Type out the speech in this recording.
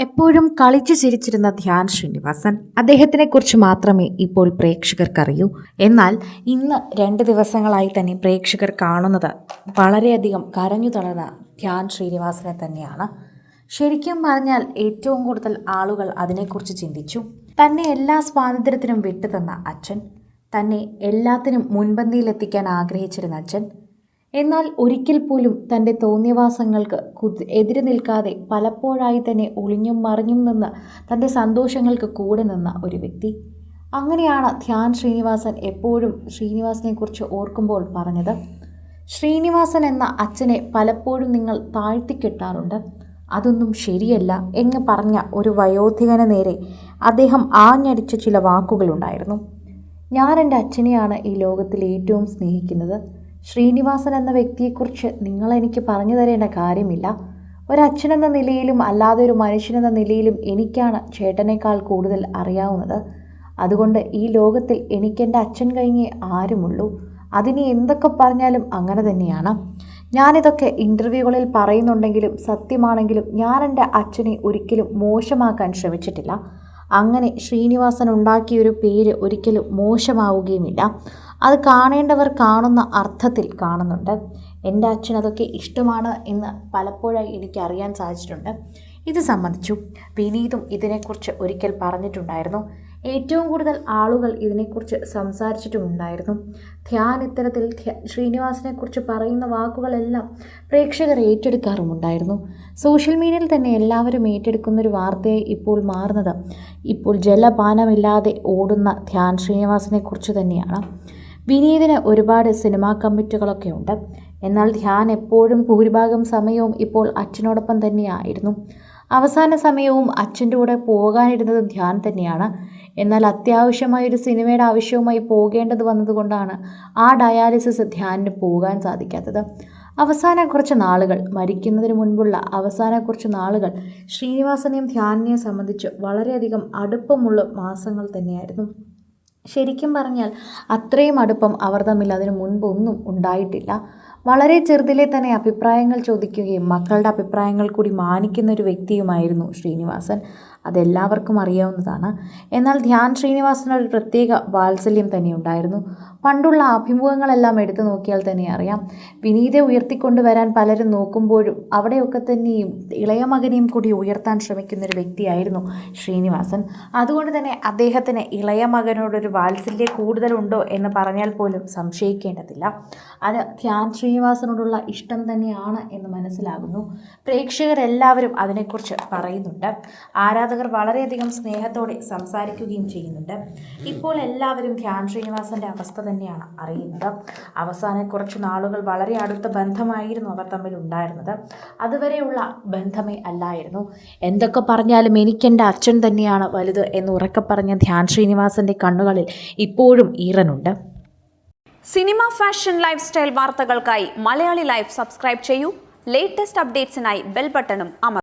എപ്പോഴും കളിച്ചു ചിരിച്ചിരുന്ന ധ്യാൻ ശ്രീനിവാസൻ അദ്ദേഹത്തിനെ കുറിച്ച് മാത്രമേ ഇപ്പോൾ പ്രേക്ഷകർക്കറിയൂ. എന്നാൽ ഇന്ന് രണ്ട് ദിവസങ്ങളായി തന്നെ പ്രേക്ഷകർ കാണുന്നത് വളരെയധികം കരഞ്ഞു തളർന്ന ധ്യാൻ ശ്രീനിവാസനെ തന്നെയാണ്. ശരിക്കും പറഞ്ഞാൽ ഏറ്റവും കൂടുതൽ ആളുകൾ അതിനെക്കുറിച്ച് ചിന്തിച്ചു. തന്നെ എല്ലാ സ്വാതന്ത്ര്യത്തിനും വിട്ടുതന്ന അച്ഛൻ തന്നെ എല്ലാത്തിനും മുൻപന്തിയിലെത്തിക്കാൻ ആഗ്രഹിച്ചിരുന്ന അച്ഛൻ എന്നാൽ ഒരിക്കൽ പോലും തന്റെ തോന്നിയവാസങ്ങൾക്ക് എതിരെ നിൽക്കാതെ പലപ്പോഴായി തന്നെ ഒളിഞ്ഞും മറിഞ്ഞും നിന്ന് തന്റെ സന്തോഷങ്ങൾക്ക് കൂടെ നിന്ന ഒരു വ്യക്തി. അങ്ങനെയാണ് ധ്യാൻ ശ്രീനിവാസൻ എപ്പോഴും ശ്രീനിവാസനെക്കുറിച്ച് ഓർക്കുമ്പോൾ പറഞ്ഞത്. ശ്രീനിവാസൻ എന്ന അച്ഛനെ പലപ്പോഴും നിങ്ങൾ താഴ്ത്തിക്കെട്ടാറുണ്ട്. അതൊന്നും ശരിയല്ല എന്ന് പറഞ്ഞ ഒരു വയോധികന് നേരെ അദ്ദേഹം ആഞ്ഞടിച്ച ചില വാക്കുകളുണ്ടായിരുന്നു. ഞാൻ എന്റെ അച്ഛനെയാണ് ഈ ലോകത്തിൽ ഏറ്റവും സ്നേഹിക്കുന്നത്. ശ്രീനിവാസൻ എന്ന വ്യക്തിയെക്കുറിച്ച് നിങ്ങൾ എനിക്ക് പറഞ്ഞു തരേണ്ട കാര്യമില്ല. ഒരച്ഛനെന്ന നിലയിലും അല്ലാതെ ഒരു മനുഷ്യനെന്ന നിലയിലും എനിക്കാണ് ചേട്ടനേക്കാൾ കൂടുതൽ അറിയാവുന്നത്. അതുകൊണ്ട് ഈ ലോകത്തിൽ എനിക്കെന്റെ അച്ഛൻ കഴിഞ്ഞേ ആരുമുള്ളൂ. അതിനി എന്തൊക്കെ പറഞ്ഞാലും അങ്ങനെ തന്നെയാണ്. ഞാനിതൊക്കെ ഇന്റർവ്യൂകളിൽ പറയുന്നുണ്ടെങ്കിലും സത്യമാണെങ്കിലും ഞാൻ എന്റെ അച്ഛനെ ഒരിക്കലും മോശമാക്കാൻ ശ്രമിച്ചിട്ടില്ല. അങ്ങനെ ശ്രീനിവാസൻ ഉണ്ടാക്കിയൊരു പേര് ഒരിക്കലും മോശമാവുകയുമില്ല. അത് കാണേണ്ടവർ കാണുന്ന അർത്ഥത്തിൽ കാണുന്നുണ്ട്. എന്റെ അച്ഛൻ അതൊക്കെ ഇഷ്ടമാണ് എന്ന് പലപ്പോഴായി എനിക്ക് അറിയാൻ സാധിച്ചിട്ടുണ്ട്. ഇത് സംബന്ധിച്ചു വിനീതും ഇതിനെക്കുറിച്ച് ഒരിക്കൽ പറഞ്ഞിട്ടുണ്ടായിരുന്നു. ഏറ്റവും കൂടുതൽ ആളുകൾ ഇതിനെക്കുറിച്ച് സംസാരിച്ചിട്ടുമുണ്ടായിരുന്നു. ധ്യാൻ ഇത്തരത്തിൽ ശ്രീനിവാസിനെക്കുറിച്ച് പറയുന്ന വാക്കുകളെല്ലാം പ്രേക്ഷകർ ഏറ്റെടുക്കാറുമുണ്ടായിരുന്നു. സോഷ്യൽ മീഡിയയിൽ തന്നെ എല്ലാവരും ഏറ്റെടുക്കുന്നൊരു വാർത്തയെ ഇപ്പോൾ മാറുന്നത് ഇപ്പോൾ ജലപാനമില്ലാതെ ഓടുന്ന ധ്യാൻ ശ്രീനിവാസിനെക്കുറിച്ച് തന്നെയാണ്. വിനീതിന് ഒരുപാട് സിനിമാ കമ്മിറ്റുകളൊക്കെ ഉണ്ട്. എന്നാൽ ധ്യാൻ എപ്പോഴും ഭൂരിഭാഗം സമയവും ഇപ്പോൾ അച്ഛനോടൊപ്പം തന്നെയായിരുന്നു. അവസാന സമയവും അച്ഛന്റെ കൂടെ പോകാനിരുന്നതും ധ്യാൻ തന്നെയാണ്. എന്നാൽ അത്യാവശ്യമായ ഒരു സിനിമയുടെ ആവശ്യവുമായി പോകേണ്ടത് വന്നതുകൊണ്ടാണ് ആ ഡയാലിസിസ് ധ്യാനിന് പോകാൻ സാധിക്കാത്തത്. അവസാന കുറച്ച് നാളുകൾ മരിക്കുന്നതിന് മുൻപുള്ള അവസാന കുറച്ച് നാളുകൾ ശ്രീനിവാസനെയും ധ്യാനിനെയും സംബന്ധിച്ച് വളരെയധികം അടുപ്പമുള്ള മാസങ്ങൾ തന്നെയായിരുന്നു. ശരിക്കും പറഞ്ഞാൽ അത്രയും അടുപ്പം അവർ തമ്മിൽ അതിനു മുൻപൊന്നും ഉണ്ടായിട്ടില്ല. വളരെ ചെറുതിലെ തന്നെ അഭിപ്രായങ്ങൾ ചോദിക്കുകയും മക്കളുടെ അഭിപ്രായങ്ങൾ കൂടി മാനിക്കുന്ന ഒരു വ്യക്തിയുമായിരുന്നു ശ്രീനിവാസൻ. അതെല്ലാവർക്കും അറിയാവുന്നതാണ്. എന്നാൽ ധ്യാൻ ശ്രീനിവാസന് ഒരു പ്രത്യേക വാത്സല്യം തന്നെ ഉണ്ടായിരുന്നു. പണ്ടുള്ള അഭിമുഖങ്ങളെല്ലാം എടുത്തു നോക്കിയാൽ തന്നെ അറിയാം. വിനീതെ ഉയർത്തിക്കൊണ്ടുവരാൻ പലരും നോക്കുമ്പോഴും അവിടെയൊക്കെ തന്നെയും ഇളയ മകനെയും കൂടി ഉയർത്താൻ ശ്രമിക്കുന്ന ഒരു വ്യക്തിയായിരുന്നു ശ്രീനിവാസൻ. അതുകൊണ്ട് തന്നെ അദ്ദേഹത്തിന് ഇളയ മകനോടൊരു വാത്സല്യം കൂടുതലുണ്ടോ എന്ന് പറഞ്ഞാൽ പോലും സംശയിക്കേണ്ടതില്ല. അത് ധ്യാൻ ശ്രീനിവാസനോടുള്ള ഇഷ്ടം തന്നെയാണ് എന്ന് മനസ്സിലാകുന്നു. പ്രേക്ഷകരെല്ലാവരും അതിനെക്കുറിച്ച് പറയുന്നുണ്ട്. ആരാധകർ വളരെയധികം സ്നേഹത്തോടെ സംസാരിക്കുകയും ചെയ്യുന്നുണ്ട്. ഇപ്പോൾ എല്ലാവരും ധ്യാൻ ശ്രീനിവാസന്റെ അവസ്ഥ തന്നെയാണ് അറിയുന്നത്. അവസാന കുറച്ച് നാളുകൾ വളരെ അടുത്ത ബന്ധമായിരുന്നു അവർ തമ്മിൽ ഉണ്ടായിരുന്നത്. അതുവരെയുള്ള ബന്ധമേ അല്ലായിരുന്നു. എന്തൊക്കെ പറഞ്ഞാലും എനിക്കെന്റെ അച്ഛൻ തന്നെയാണ് വലുത് എന്ന് ഉറക്കെ പറഞ്ഞ ധ്യാൻ ശ്രീനിവാസന്റെ കണ്ണുകളിൽ ഇപ്പോഴും ഈറനുണ്ട്. സിനിമ ഫാഷൻ ലൈഫ് സ്റ്റൈൽ വാർത്തകൾക്കായി മലയാളി ലൈഫ് സബ്സ്ക്രൈബ് ചെയ്യൂ. ലേറ്റസ്റ്റ് അപ്ഡേറ്റ്സിനായി ബെൽ ബട്ടണും അമർ